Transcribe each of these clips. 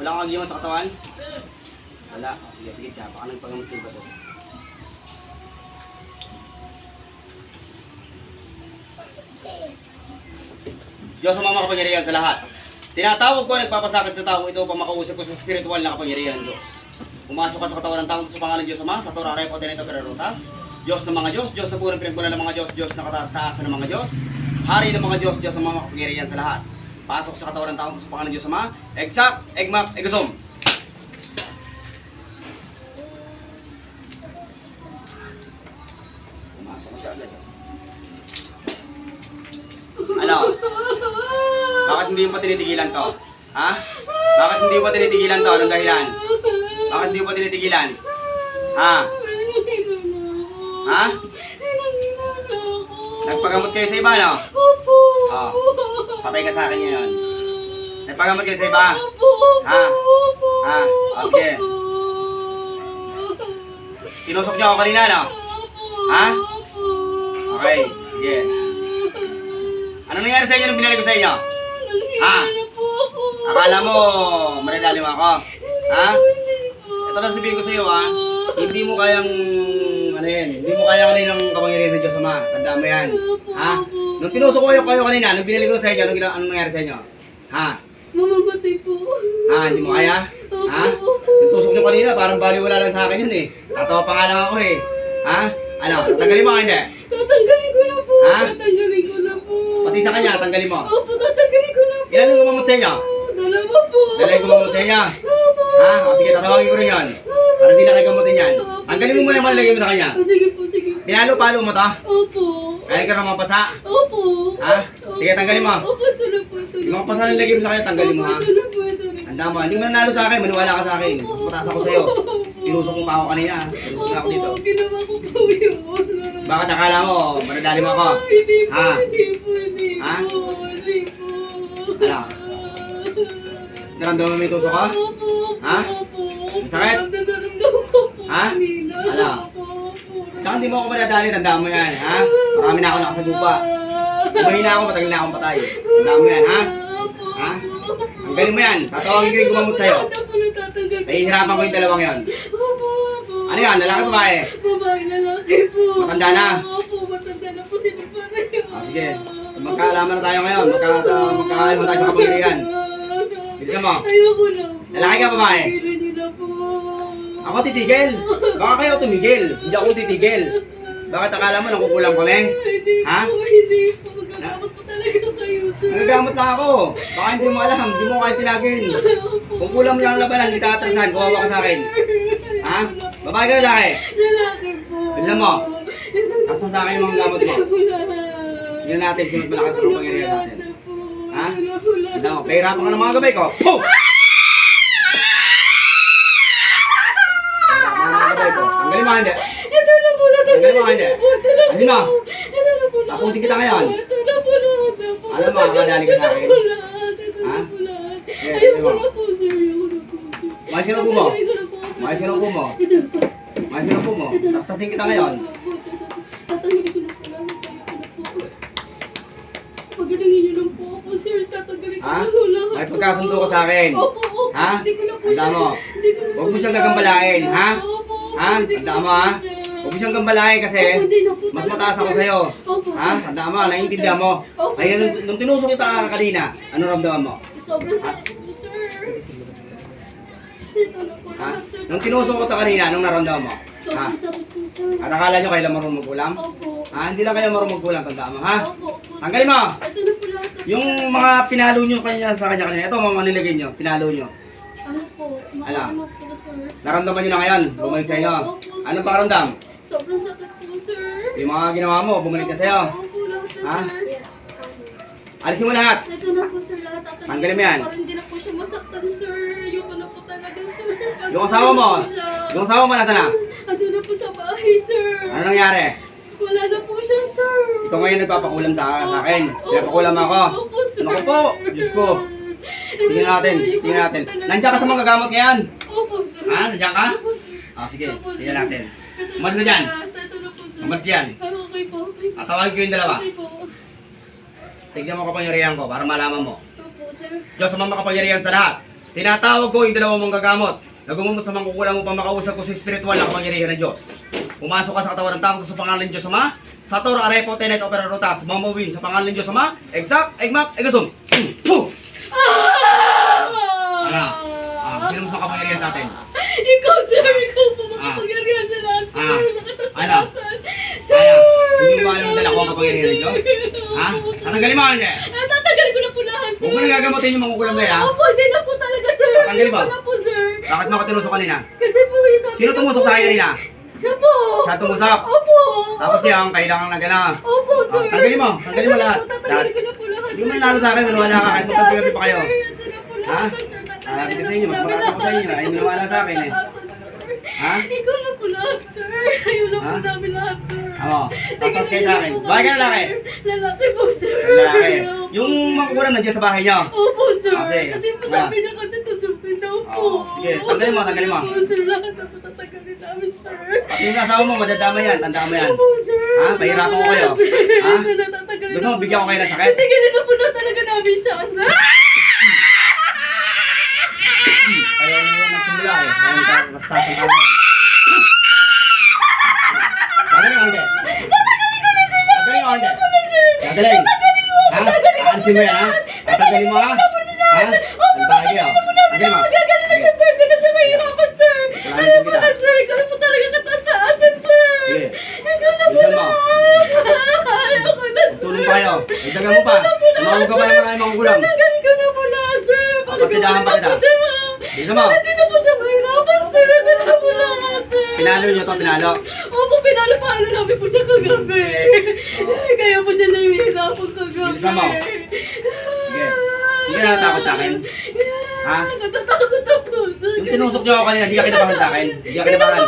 Wala kang agiwan sa katawan? Wala. O, sige, tigit ka. Baka nagpagamot sa iba to. Diyos ang mga kapangyarihan sa lahat. Tinatawag ko nagpapasakit sa tao ito upang makausap ko sa spiritual na kapangyarihan ng Diyos. Pumasok ka sa katawan ng tao sa pangalan ng Diyos Ama, sa Torah Repo Tenito Pererotas, Diyos ng mga Diyos, Diyos na punong pinagbulan ng mga Diyos, Diyos na kataas-taasan ng mga Diyos, Hari ng mga Diyos, Diyos ang mga kapangyarihan sa lahat. Pasok sa katawan ng tao sa pangalan ng Diyos Ama, Exact, Egmak, Egosum. Pumasok siya agad. Ano? Bakit hindi mo pa tinitigilan to? Ha? Bakit hindi mo pa tinitigilan to? Anong dahilan? Bakit hindi mo pa tinitigilan? Ha? Ha? Nagpagamot kayo sa iba, no? Opo. Oh. Patay ka sa akin ngayon. Nagpagamot kayo sa iba? Ha? Ha? O, sige. Tinusok niyo ako kanina, no? Ha? Okay, sige. Ano nangyari sa inyo nung binalik ko sa inyo? Ha? Akala mo, marilalim ako? Ha? Ito na sabihin ko sa iyo, ha? Hindi mo kayang, ano yan, hindi mo kaya kanina ng ng Diyos Ama. Tanda mo yan. Ha? Nung tinusok ko kayo kayo kanina, nung binalik ko sa inyo, anong, gina- anong nangyari sa inyo? Ha? Mamamatay po. Ha? Hindi mo kaya? Ha? Yung tusok niyo kanina, parang baliwala lang sa akin yun eh. Tatawa pa nga lang ako eh. Ha? Ano? Tatanggalin mo hindi? Tatanggalin ko na po. Ha? Tatanggalin ko na po. Pati sa kanya, tanggalin mo. Opo, tatanggalin ko na po. Ilan yung gumamot sa inyo? Dalawa po. Dala yung gumamot sa inyo? Opo. Ha? O sige, tatawagin ko rin yan. Para hindi na kayo gamutin yan. Tanggalin mo muna yung malagay mo sa kanya. Sige po. Pinalo-palo mo to? Opo. Kaya ka naman mapasa. Opo. Ha? Sige, tanggalin mo. Opo, na po, na Yung mapasa ng lagay mo sa kanya, tanggalin mo ha. Opo, na po, po. Handa mo, hindi mo nanalo sa akin, maniwala ka sa akin. Mas mataas ako sa'yo. Tinusok mo pa ako kanina. Tinusok na ako dito. Opo, ginawa ko po yun. Bakit akala mo, maradali mo ako? Hindi po, Ha? hindi po, hindi Ha? po, hindi po. Ano? Naramdaman mo yung tusok ko? Opo, opo, Ha? opo. Masakit? Naramdaman ko po Ha? Ano? Tsaka hindi mo ako maradali, tandaan mo yan, ha? Marami na ako nakasagupa. Umahin na ako, matagal na akong patay. Tandaan mo yan, ha? Ha? Ang galing mo yan. Tatawagin ko yung gumamot sa'yo. Pahihirapan ko yung dalawang opo. Ano yan, lalaki ba babae? Babae lalaki po. Matanda na? Opo, matanda na po si Papa na yun. Ah, sige. Magkaalaman na tayo ngayon. Magka, magkakain mo tayo sa kapangyarihan. Bilisan mo. Ayoko na. Lalaki ka, babae? Po. Ako titigil. Baka kayo tumigil. Hindi ako titigil. Bakit akala mo nakukulang kami? Hindi Ha? po, hindi po. Magagamot po talaga kayo, sir. Nagagamot lang ako. Baka hindi mo alam. Hindi mo kaya tinagin. Kung kulang mo lang ang labanan, hindi tatatrasan. Kawawa ka sa akin. Ha? Babae ka lalaki? Lalaki po. Bilisan mo. Nasa sa akin yung mga gamot mo. Wala. Tingnan natin sino malakas ang pangyarihan natin. Ha? Tanda mo, pahirapan ka ng mga gabay ko. Puh! Hindi. Ito na po. Ito na mo? Ito na po. Tapusin kita ngayon. Ito na po lahat. Alam mo, kakadali ka sa akin. Ito na po lahat. Ito na po lahat. Ayoko na po, sir. Ayoko na po, sir. Mahal ka na po mo. Mahal ka na po mo. Ito na po. Mo. Tastasin kita ngayon. Tatanggalin ko na po lahat. Ayoko na po. Pagalingin niyo lang po ako, sir. Tatanggalin ko na po lahat. May pagkasundo ka sa akin. Opo, opo. Ha? Hindi ko na po siya. mo. Hindi ko na Huwag mo siyang siya- gagambalain, ha? Opo. Ha? Hindi ko Tanda na mo ha? Huwag mo siyang gambalahin kasi mas mataas ako sa'yo. Ha? sir. Tanda mo, naiintindihan mo. Kaya nung, nung tinusok kita kanina, ano ramdaman mo? Sobrang sakit po, sir. Ito na po Ha? lahat, sir. Nung tinusok kita kanina, anong naramdaman mo? Ha? Sobrang sakit po, sir. At akala nyo kayo lang marunong magkulam? Opo. Ha? Hindi lang kayo marunong magkulam, tandaan mo, ha? Opo, opo. Tanggalin mo! Ito na po lahat. sir. Yung mga pinalo nyo kanya sa kanya kanina, ito mga manilagay nyo, pinalo nyo. Ano po? Ala. Maano po, sir. Naramdaman nyo na ngayon, bumalik sa inyo. Opo, sir. Anong pakiramdam? Sobrang sakit po, sir. Yung mga ginawa mo, bumalik na sa'yo. Opo, Ha? sir. Alisin mo lahat. Ito na po, sir. Lahat at Tanggalin mo yan. Para hindi na po siya masaktan, sir. Ayoko na po talaga, sir. Yung asawa mo, Tanggalin po siya. yung asawa mo nasa na? Ando na po sa bahay, sir. Ano nangyari? Wala na po siya, sir. Ikaw ngayon nagpapakulam sa, sa akin. Pinapakulam ako. Opo, sir. Naku po, Diyos ko. Tingnan natin, tingnan natin. Nandiyan ka sa mga gagamot ngayon. Opo, sir. Ha? Nandiyan ka? Opo, sir. Ah, sige, Opo, sir. tingnan natin. Umalis na ka dyan. na po, sir. Umalis dyan. Ah, Okay po, okay po. Tatawagin ko yung dalawa. Okay po. Tignan mo kapangyarihan ko para malaman mo. Ito po, sir. Diyos sa mga kapangyarihan sa lahat. Tinatawag ko yung dalawang mong gagamot na gumumot sa mangkukulang pa makausap ko sa spiritual na kapangyarihan ng Diyos. Pumasok ka sa katawan ng tao sa pangalan ng Diyos Ama, sa Tor Arepo Tenet Opera Rotas, Mamawin sa pangalan ng Diyos Ama, Exact, Egmak, Egasum. Puh! Ano? Ah, sino mas makapangyarihan sa atin? Ikaw, sir! Ikaw po Ah. makapangyarihan sa lahat, sir! Ah. Nakatastasan! Sir! Hindi ba alam dala ko ang kapangyarihan ng Diyos? Ha? Tatanggalin mo hindi? Ah, tatanggalin ko na po lahat, sir! Huwag mo na gagamutin yung mangkukulang mo yan? Opo, hindi na po talaga, sir! Tatanggalin mo? Na po, sir! Bakit mo ako tinusok kanina? Kasi po, yung sabi Sino na tumusok sa akin eh. kanina? Siya po! Siya tumusok? Opo! Tapos niya, ang kailangan na gana. Opo, sir! Ah, tanggalin mo, tanggalin mo na lahat. Tatanggalin ko na po lahat, Hindi mo nanalo sa akin, maniwala ka, kahit magpapagabi pa kayo. Sir, na Ha? Sir. Ah, kasi na sa inyo, mas mataas ako sa inyo, ayaw maniwala sa akin, eh. Ha? Ikaw na po lahat, sir. Ayaw na po Ha? namin lahat, sir. Oo, tapos kayo sa akin. Bakit ka lalaki? Lalaki po, sir. Lalaki. Opo. Yung mangkukulang nandiyan sa bahay niyo. Opo, sir. Ah, sige. Kasi po Ah. sabi niya kasi tusukin daw po. Oo, sige. Tanggalin mo, tanggalin mo. Opo, sir. Lahat na po tatanggalin namin, sir. Yung asawa mo, madadama yan, tandaan mo yan. Opo, sir. Ha? Pahirapan ko kayo? Sir, Ha? tatanggalin Gusto mo bigyan ko kayo ng sakit? Titigilin na po na talaga namin siya, sir. Ayaw na yan nagsimula eh. Ayaw ka, nastasan ka na. Gagaling o hindi? Gagaling o hindi? Gagaling. Ha? Aalisin mo yan ha? Tatanggalin mo ha? Ha? Ang bagay o. Tanggalin mo. Gagaling na Ano? Ikaw na po talaga na po na. mo. Pa. Tumawag ka pa ng mga mga. Tatanggalin ko na po na, sir. Para Papatidahan pa. Bilisan mo. Hindi na po siya mahirapan, sir. Ito na po na, sir. Pinalo niyo to, pinalo. Opo, pinalo paano namin po siya kagabi. Kaya po siya nahihirapan kagabi. Bilisan mo. Sige. Hindi ka natatakot sa akin? Ha? Natatakot na po, sir. Yung tinusok niyo ako kanina, hindi ka kinabahan sa akin. Hindi ka kinabahan.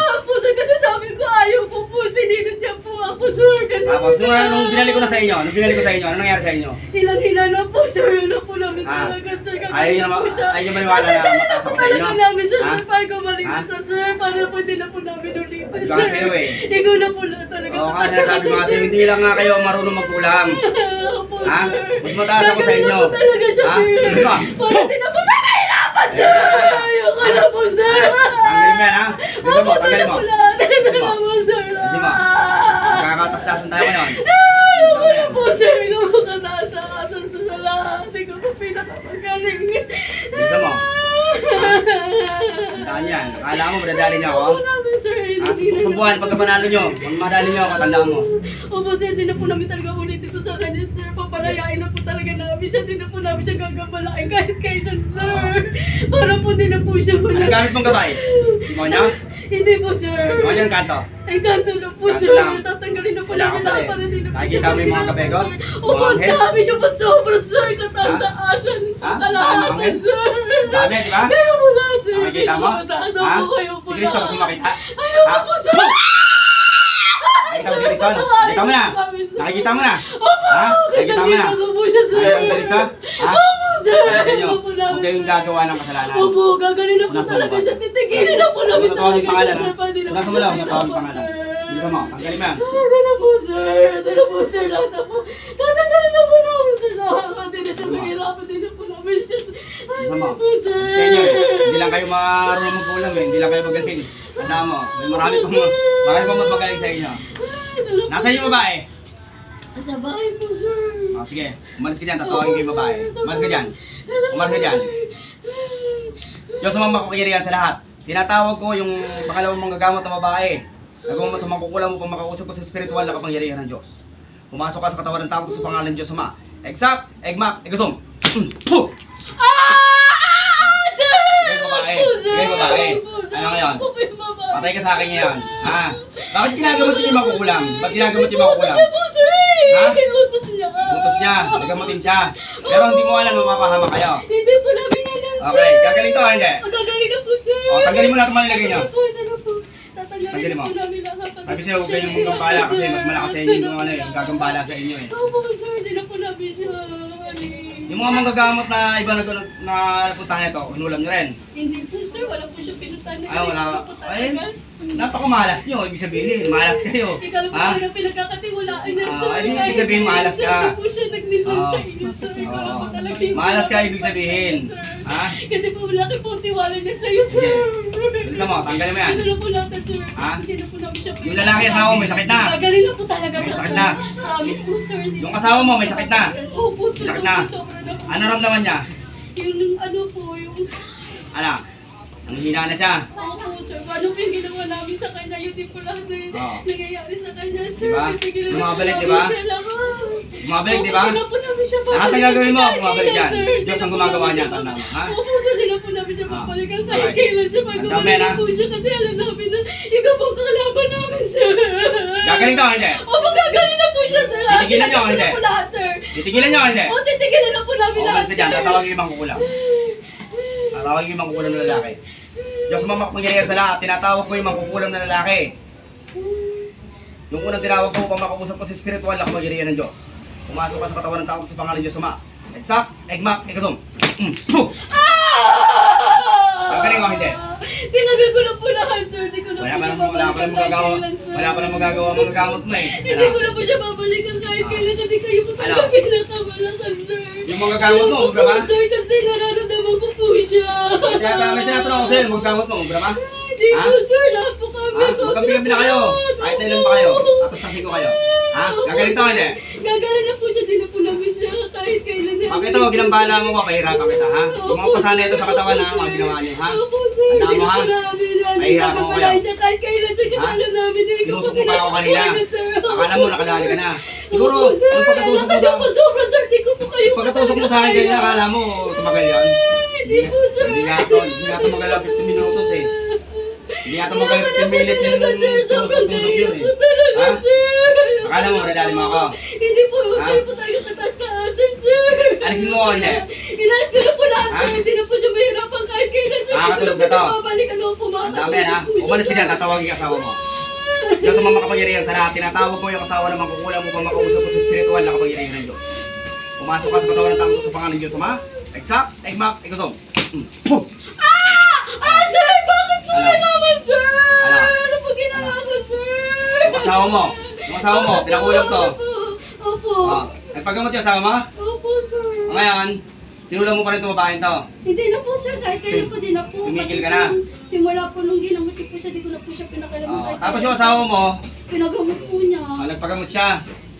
Kasi sabi ko, ayaw ko po. Pininit niya po ako, sir. Ganun Tapos nung, nung binalik ko na sa inyo, nung binalik ko sa inyo, ano nangyari sa inyo? Hilang-hila na po, sir. Na po namin Ah. talaga, sir. Kagabi Ayaw niyo naman- siya. ayaw niyo maniwala na na ako po sa talaga inyo? namin, sir. Para gumaling Ha? na sa sir. Para po din na po namin ulitin, Ikaw sir. sa'yo eh. Ikaw na po lang talaga. Oo nga, sinasabi ko kasi hindi lang nga kayo marunong magkulang. Opo, Ha? sir. Mas mataas ako sa inyo. Na po talaga siya, Ha? sir. Ano ba? Para din na po sa mahirapan, sir. Ayoko na po, sir. Tanggalin mo yan ha? Gusto mo, Opo, tanggalin mo. na po lahat. Ito na po, sir. Hindi mo. Magkakatastasan tayo ngayon. Ayoko na po, sir. Ikaw po kataas na kasan sa lahat. Ikaw po pinakamagaling. Gusto mo? Tandaan yan. Akala mo, madadali niyo ako? Opo namin, sir. Ha? Subok sa buwan, pagka panalo niyo, pag madali niyo ako, tandaan mo. Opo, sir. Di na po namin talaga ulit ito sa kanya, sir. Papalayain na po talaga namin siya. Di na po namin siya gagabalain kahit kailan, sir. Para po di na po siya Anong wala. gamit mong gabay? Mo niya? Hindi po, sir. Niya ang kanto? Ay, kanto na po, Kanto sir. lang. Tatanggalin na po Wala namin ka pala lahat eh. para di na po Nakikita siya mo yung mga mahirapan, kapegot? sir. Mga Opo, ang anghel? dami niyo pa sobra, sir. Ha? Kataas-taasan. Ha? Kalahatan, Anghel? sir. Dami, di ba? Kaya mo lahat, sir. Nakikita mo? Ha? kayo po Si Cristo lahat. gusto makita? Ayaw Ha? ko po, sir. Nakikita mo si Cristo? Nakikita mo na? Nakikita mo na? Opo, Ha? Nakikita mo na? nakikita ko po siya, sir. Ayaw ang Cristo? Ha? Sir. Sabi sa inyo, namin, huwag kayong sir. gagawa ng kasalanan. Opo, gagaling na po Punasan mo talaga ba? siya. Titigilin na po namin Huwag mo tawagin talaga pangalan, siya, ha? sir. Pwede na Punasan po mo lang, huwag tawagin Opo, pangalan. sir. Bilisan mo, tanggalin mo yan. Ito na po, sir. Ito na po, sir. Lahat na po. Tatanggalin na po namin, sir. Lahat. Hindi na siya mahirapan. Hindi na po namin siya. Ay, Bilisan mo. po, sir. Sa inyo, eh, hindi lang kayo marunong magkulang eh. Hindi lang kayo magaling. Tandaan mo, may marami pang, marami pang mas magaling sa inyo. Ay, ito na po. Nasa inyo babae? Sa bahay po, sir. O sige, umalis ka dyan, tatawagin ko yung babae. Umalis ka dyan. Umalis ka dyan. Diyos ang makapangyarihan sa lahat. Tinatawag ko yung pangalawang manggagamot na babae. Nagumamot sa mangkukulang mo pang makausap ko sa spiritual na kapangyarihan ng Diyos. Pumasok ka sa katawan ng tao sa pangalan ng Diyos Ama. Exact, Egmak, Egasum. Puh! Ah! Sir! Sige, babae. Sige, babae. Ano ngayon? Patay ka sa akin ngayon. Ha? Bakit ginagamot yung makukulang? Ba't ginagamot yung makukulang? Po, sir. Ha? Utos niya. Utos niya, nagamutin siya. Pero hindi mo alam na mapahama kayo. Hindi po namin alam, sir. Okay, gagaling to, hindi? Magagaling na po, sir. O, tanggalin mo lahat ng manilagay niyo. Ito po, na po. Tanggalin na mo. Sabi sa'yo, huwag kayong gagambala kasi mas malakas sa inyo yung ano eh, gagambala sa inyo eh. Opo, sir. Hindi na po namin siya. Ay. Yung mga manggagamot na iba na, na napuntahan nito, inulam nyo rin. Hindi po sir, wala po siya pinuntahan. Ay, wala. po Ay, napakamalas nyo, ibig sabihin, malas kayo. Ikaw lang po talaga pinagkakatiwalaan niya Ah, sir. ay, ibig Kahit sabihin, malas ka. Hindi po siya nagnilan Ah. sa inyo sir. Ikaw lang po Ah. talaga yung Malas ka, ibig sabihin. Ha? Kasi po laki po tiwala niya sa iyo sir. Bilisan mo, tanggalin mo yan. Hindi na po natin sir. Ha? Hindi na po namin siya Yung lalaki asawa mo, may sakit na. Magaling na po talaga siya sakit sir. na. Promise po sir. Yung asawa mo, may sakit na. Opo Sakit na. Sobra, na po. Ano ramdaman niya? Yung ano po, yung... Ano? Ang hina na siya. Opo sir, paano po yung ginawa namin sa kanya? Yun din po lahat na yung Oo. nangyayari sa kanya sir. Diba? Titigilan na Bumabalik, po diba? namin siya lahat. Bumabalik, Opo, diba? Di na po namin siya Lahat ng gagawin mo, kahit bumabalik kailan, yan. sir. Diyos Di ang na po gumagawa namin niyan, siya- tanda mo, ha? Opo sir, di na po namin siya Ah. babalikan Okay. kahit kailan sir. Ang na ha? po siya kasi alam namin na ikaw po ang kakalaban namin sir. Gagaling ka hindi? Opo, gagaling na po siya sir. Lahat Titigilan niyo o tinanggap hindi? na po lahat sir. Titigilan niyo hindi? O, titigilan na po namin lahat umalis ka dyan, sir. tatawagin yung mangkukulam. Tatawagin yung mangkukulam na lalaki. Diyos mamak mangyayari sa lahat, tinatawag ko yung mangkukulam na lalaki. Yung unang tinawag ko upang makausap ko sa spiritual na kapangyarihan ng Diyos. Pumasok ka sa katawan ng tao sa pangalan ng Diyos Ama. Eksak, egmak, ekasong. Mm. Puh! Gagaling o hindi? Tinagal ko na po lahat, sir. Hindi ko na Wala po pa siya namang wala magagawa. Wala pa namang magagawa mga gamot mo eh. Hindi ko na po siya babalikan kahit Ah. kailan kasi kayo po talaga Ano? pinakamalakas, sir. Yung mga gamot mo, ubra ba? po, sir, kasi nararamdaman ko po siya. Tinatanong may tinatanong ako sa'yo, mga gamot mo, ubra ba? Hindi po, sir. Lahat po kami. Magkampi-kampi na kayo. Kahit na ilan pa kayo. Tapos sasiko kayo. Ha? Gagaling ka hindi? Gagaling na po siya. Di na po namin siya kahit kailan. Pag ito, ginambala mo pa, pahirapan kita, ha? Yung mga pasana ito sa katawan na mga ginawa niyo, ha? Opo, sir. Hindi mo, na ha? Mahirapan ko kayo. siya kahit kailan, Ha? alam namin na po mo pa ako kanina. Akala mo nakadali ka na. Siguro, yung pagkatusok mo sa... po sobra, sir. Di ko po kayo Pagkatusok mo sa akin, ganyan, akala mo, tumagal yan. Hindi po, sir. Hindi nga ito, hindi nga ito magal 15 minutos eh. Hindi nga ito magal 15 minutes yung. Sobrang kayo po eh. talaga, sir. Akala mo, madadali mo ako? Hindi po, Ha? kayo po talaga kataas-taasan, sir. Alisin mo ako, hindi. Inalis ko na po lahat, Ha? sir. Hindi na po siya mahirapan kahit kailan, sir. Nakakatulog Hindi na to. babalik. Ano po, Ang dami ha. Umalis ka dyan, tatawagin ka asawa mo. Diyos ang mga makapangyarihan sa lahat, tinatawag ko yung asawa na mangkukulam upang makausap ko sa spiritual na kapangyarihan ng Diyos. Pumasok ka sa katawan ng tao sa pangalan ng Diyos, Ama. Eksak, egmak, ekasong. Ah! Ah, sir! Bakit po Ano? na asawa mo, yung asawa mo, pinakulam to. Opo. Ah, nagpagamot yung asawa mo? Opo, sir. Ngayon, tinulang mo pa rin itong babaeng to. Hindi na po, sir. Kahit kailan po, di na po. Tumigil ka na. Simula po nung ginamot ko po siya, di ko na po siya pinakailangan. Ah, kahit tapos yung asawa mo, Pinagamot po niya. ah, nagpagamot siya.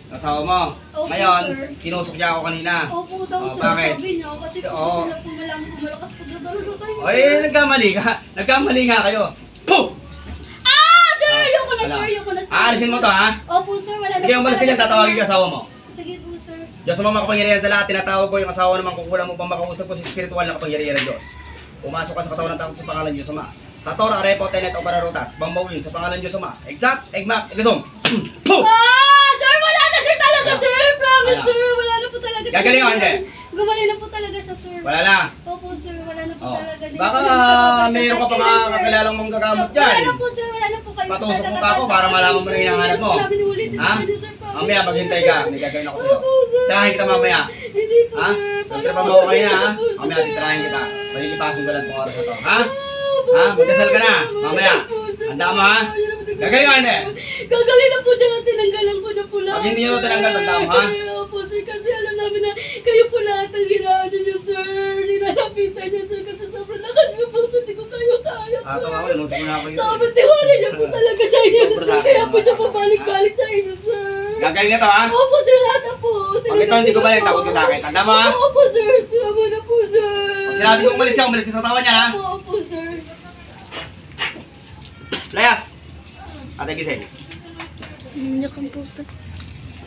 Yung asawa mo. Opo, Ngayon, sir. tinusok niya ako kanina. Opo daw, Oh, sir. bakit? Sabi niya. Kasi po, Oo. sila po malaman kung malakas po dadalaga kayo. Ay, nagkamali ka. Nagkamali nga kayo. Puh! Ah! Na, Wala. sir. Ayoko na, sir. Aalisin mo to, ha? Opo, sir. Wala na Sige, umalis ka dyan, sa tatawagin ka asawa mo. Sige po, sir. Diyos ang mga makapangyarihan sa lahat, tinatawag ko yung asawa ng mangkukulam upang makausap ko sa spiritual na kapangyarihan ng Diyos. Pumasok ka sa katawan ng tao sa pangalan ng Diyos Ama. Sa Torah, Repo, Tenet, o Pararutas, Bambawin, sa pangalan ng Diyos Ama. Exact, Egmak, Egasong. Ah! Sir, wala na, sir. Talaga, Ano? sir. Promise, Ano? sir. Wala na po talaga. Gagaling o hindi? Gumaling na po talaga siya, sir. Wala na. Opo, sir. Wala na po Oh. talaga. Di Baka po namin siya babalikan mayroon ka pa mga sir. kakilalang mong gagamot Wala dyan. na po, sir. Wala. Patusok mo pa ako para malaman mo rin ang hanap mo. Ha? Mamaya, maghintay ka. May gagawin ako sa'yo. Tirahin kita mamaya. Ha? sir. Nagtrabaho mo kayo na, ha? Mamaya, titirahin kita. Malilipasin ko lang itong oras na to. Ha? Ha? Magdasal ka na. Mamaya. Handa mo, ha? Gagaling ka, hindi? Gagaling na po dyan. Tinanggalan ko na lahat. Pag hindi sir. tinanggal, tanda mo, ha? Opo, sir. Kasi alam namin na kayo po lahat ang ginaano niyo, sir. Nilalapitan niyo, sir. Kasi sobrang lakas niyo po. So, di ko kayo kaya, Inusok mo na ako yun. Sobrang tiwala niyo po talaga sa inyo, Sobra sir. Kaya po siya pabalik-balik sa inyo, sir. Gagaling na to, ha? Opo, sir. Lahat na po. Pag ito hindi ko balik, tapos ka sa akin. Tanda mo, ha? Opo, sir. Tama na po, sir. Pag sinabi ko umalis ka, umalis ka sa tawa niya, ha? Opo,